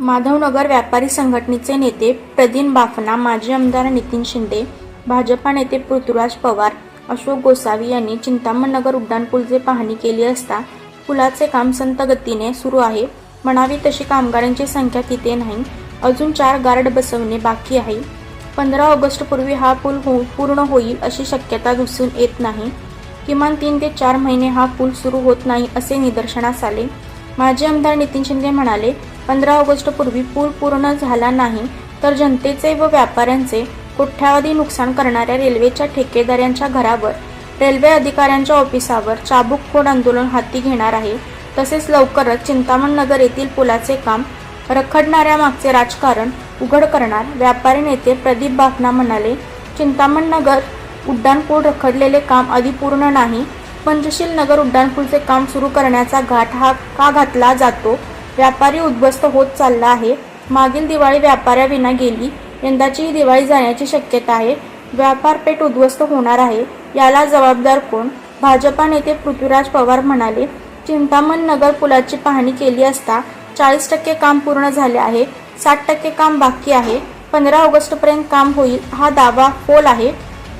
माधवनगर व्यापारी संघटनेचे नेते प्रदीन बाफना माजी आमदार नितीन शिंदे भाजपा नेते पृथ्वीराज पवार अशोक गोसावी यांनी चिंतामणनगर उड्डाणपूलचे पाहणी केली असता पुलाचे काम संत गतीने सुरू आहे. म्हणावी तशी कामगारांची संख्या तिथे नाही. अजून चार गार्ड बसवणे बाकी आहे. पंधरा ऑगस्टपूर्वी हा पूल हो पूर्ण होईल अशी शक्यता दिसून येत नाही. किमान तीन ते चार महिने हा पूल सुरू होत नाही असे निदर्शनास आले. माजी आमदार नितीन शिंदे म्हणाले पंधरा ऑगस्टपूर्वी पूल पूर्ण झाला नाही तर जनतेचे व व्यापाऱ्यांचे कोट्यावधी नुकसान करणाऱ्या रेल्वेच्या ठेकेदारांच्या घरावर रेल्वे अधिकाऱ्यांच्या ऑफिसावर चाबूकफोड आंदोलन हाती घेणार आहे. तसेच लवकरच चिंतामण नगर येथील पुलाचे काम रखडणाऱ्या मागचे राजकारण उघड करणार व्यापारी नेते प्रदीप बाफना म्हणाले चिंतामण नगर उड्डाणपूल रखडलेले काम आधी पूर्ण नाही. पंचशील नगर उड्डाणपूलचे काम सुरू करण्याचा घाट हा का घातला जातो? व्यापारी उद्ध्वस्त होत चालला आहे. मागील दिवाळी व्यापाऱ्याविना गेली. यंदाची ही दिवाळी जाण्याची शक्यता आहे. व्यापारपेठ उद्ध्वस्त होणार आहे. याला जबाबदार कोण? भाजपा नेते पृथ्वीराज पवार म्हणाले चिंतामण नगर पुलाची पाहणी केली असता चाळीस टक्के काम पूर्ण झाले आहे. साठ टक्के काम बाकी आहे. पंधरा ऑगस्टपर्यंत काम होईल हा दावा फोल आहे.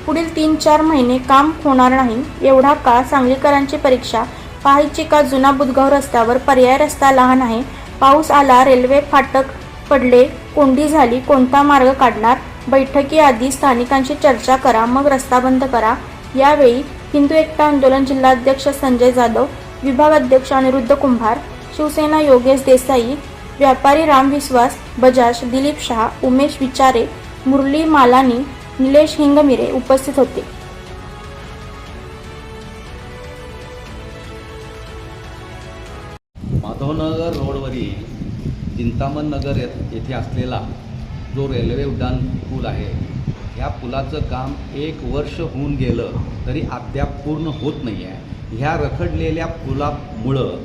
पुढील तीन चार महिने काम होणार नाही. एवढा काळ सांगलीकरांची परीक्षा पाहायची का जुना बुधगाव रस्त्यावर पर्याय रस्ता लहान आहे. पाऊस आला रेल्वे फाटक पडले कोंडी झाली कोणता मार्ग काढणार? बैठकीआधी स्थानिकांशी चर्चा करा मग रस्ता बंद करा. यावेळी हिंदू एकता आंदोलन जिल्हाध्यक्ष संजय जाधव विभाग अध्यक्ष अनिरुद्ध कुंभार शिवसेना योगेश देसाई व्यापारी राम विश्वास बजाज दिलीप शहा उमेश विचारे मुरली मालानी निलेश हिंगमिरे उपस्थित होते. माधवनगर रोडवरील चिंतामण नगर येथ- येथे असलेला जो रेल्वे उड्डाण पूल आहे ह्या पुलाचं काम एक वर्ष होऊन गेलं तरी अद्याप पूर्ण होत नाही आहे ह्या रखडलेल्या पुलामुळं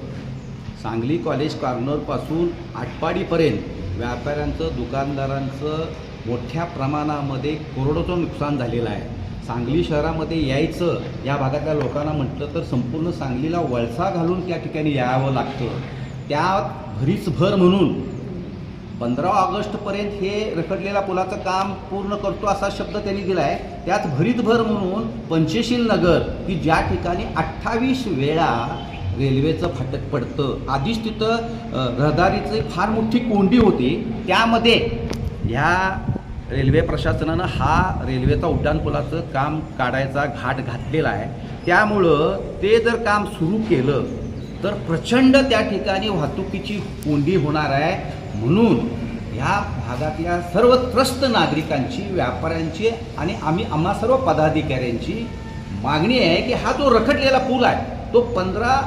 सांगली कॉलेज कॉर्नरपासून आटपाडीपर्यंत व्यापाऱ्यांचं दुकानदारांचं मोठ्या प्रमाणामध्ये करोडोचं नुकसान झालेलं आहे. सांगली शहरामध्ये यायचं या भागातल्या लोकांना म्हटलं तर संपूर्ण सांगलीला वळसा घालून त्या ठिकाणी यावं लागतं. त्यात भरीसभर म्हणून पंधरा ऑगस्टपर्यंत हे रखडलेल्या पुलाचं काम पूर्ण करतो असा शब्द त्यांनी दिला आहे त्यात भरीतभर म्हणून पंचशील नगर की ज्या ठिकाणी अठ्ठावीस वेळा रेल्वेचं फाटक पडतं आधीच तिथं अ, रहदारीची फार मोठी कोंडी होती. त्यामध्ये ह्या रेल्वे प्रशासनानं हा रेल्वेचा उड्डाणपुलाचं काम काढायचा घाट घातलेला आहे. त्यामुळं ते जर काम सुरू केलं तर प्रचंड त्या ठिकाणी वाहतुकीची कोंडी होणार आहे. म्हणून ह्या भागातल्या सर्व त्रस्त नागरिकांची व्यापाऱ्यांची आणि आम्ही आम्हा सर्व पदाधिकाऱ्यांची मागणी आहे की हा जो रखडलेला पूल आहे तो पंधरा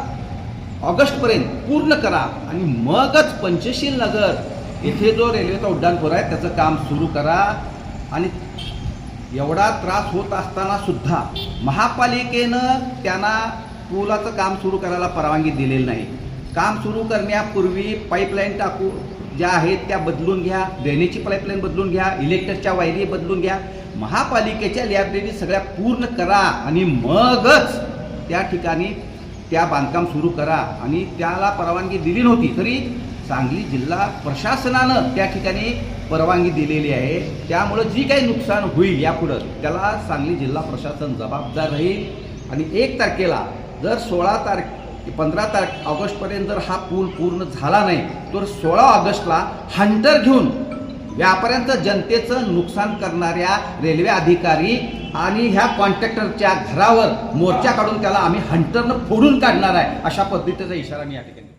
ऑगस्टपर्यंत पूर्ण करा आणि मगच पंचशील नगर इथे जो रेल्वेचा उड्डाणपूर आहे त्याचं काम सुरू करा. आणि एवढा त्रास होत असताना सुद्धा महापालिकेनं त्यांना पुलाचं काम सुरू करायला परवानगी दिलेली नाही. काम सुरू करण्यापूर्वी पाईपलाईन टाकू ज्या आहेत त्या बदलून घ्या ड्रेनेजची पाईपलाईन बदलून घ्या इलेक्ट्रिकच्या वायरी बदलून घ्या. महापालिकेच्या लायब्ररी सगळ्या पूर्ण करा आणि मगच त्या ठिकाणी त्या बांधकाम सुरू करा. आणि त्याला परवानगी दिली नव्हती तरी सांगली जिल्हा प्रशासनानं त्या ठिकाणी परवानगी दिलेली आहे. त्यामुळं जी काही नुकसान होईल यापुढं त्याला सांगली जिल्हा प्रशासन जबाबदार राहील. आणि एक तारखेला जर सोळा तारख पंधरा तारखे ऑगस्टपर्यंत जर हा पूल पूर्ण झाला नाही तर सोळा ऑगस्टला हंटर घेऊन व्यापाऱ्यांचं जनतेचं नुकसान करणाऱ्या रेल्वे अधिकारी आणि ह्या कॉन्ट्रॅक्टरच्या घरावर मोर्चा काढून त्याला आम्ही हंटरनं फोडून काढणार आहे अशा पद्धतीचा इशारा मी या ठिकाणी